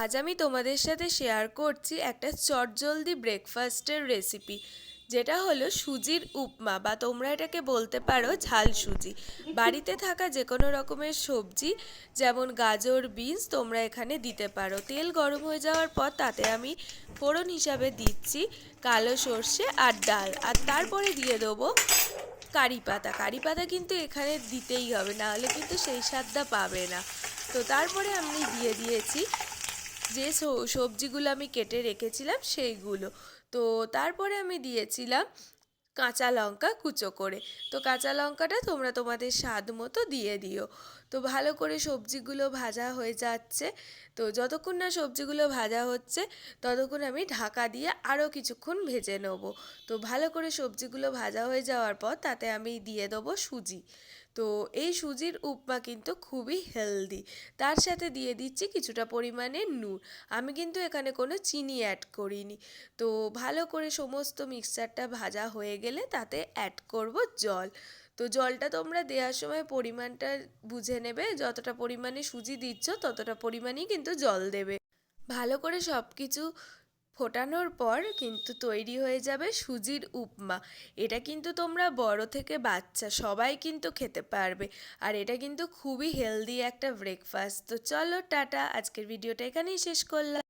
আজ আমি তোমাদের সাথে শেয়ার করছি একটা চটজলদি ব্রেকফাস্টের রেসিপি যেটা হলো সুজির উপমা বা তোমরা এটাকে বলতে পারো ঝাল সুজি। বাড়িতে থাকা যে কোনো রকমের সবজি, যেমন গাজর, বিনস, তোমরা এখানে দিতে পারো। তেল গরম হয়ে যাওয়ার পর তাতে আমি ফোড়ন হিসাবে দিচ্ছি কালো সর্ষে আর ডাল। আর তারপরে দিয়ে দেবো কারি পাতা। কারি পাতা কিন্তু এখানে দিতেই হবে, নাহলে কিন্তু সেই স্বাদটা পাবে না। তো তারপরে আমি দিয়ে দিয়েছি যে সবজিগুলো আমি কেটে রেখেছিলাম সেইগুলো। তো তারপরে আমি দিয়েছিলাম কাঁচা লঙ্কা কুচো করে। তো কাঁচা লঙ্কাটা তোমরা তোমাদের স্বাদ মতো দিয়ে দিও। তো ভালো করে সবজিগুলো ভাজা হয়ে যাচ্ছে। তো যতক্ষণ না সবজিগুলো ভাজা হচ্ছে, ততক্ষণ আমি ঢাকা দিয়ে আরও কিছুক্ষণ ভেজে নেব। তো ভালো করে সবজিগুলো ভাজা হয়ে যাওয়ার পর তাতে আমি দিয়ে দেবো সুজি। তো এই সুজির উপমা কিন্তু খুবই হেলদি তার সাথে দিয়ে দিচ্ছি কিছুটা পরিমাণে নুন। আমি কিন্তু এখানে কোনো চিনি অ্যাড করিনি। তো ভালো করে সমস্ত মিক্সচারটা ভাজা হয়ে গেলে তাতে অ্যাড করব জল। তো জলটা তোমরা দেওয়ার সময় পরিমাণটা বুঝে নেবে। যতটা পরিমাণে সুজি দিচ্ছ ততটা পরিমাণেই কিন্তু জল দেবে। ভালো করে সব কিছু ফোটানোর পর কিন্তু তৈরি হয়ে যাবে সুজির উপমা। এটা কিন্তু তোমরা বড় থেকে বাচ্চা সবাই কিন্তু খেতে পারবে। আর এটা কিন্তু খুবই হেলদি একটা ব্রেকফাস্ট তো চলো টাটা, আজকের ভিডিওটা এখানেই শেষ করলাম।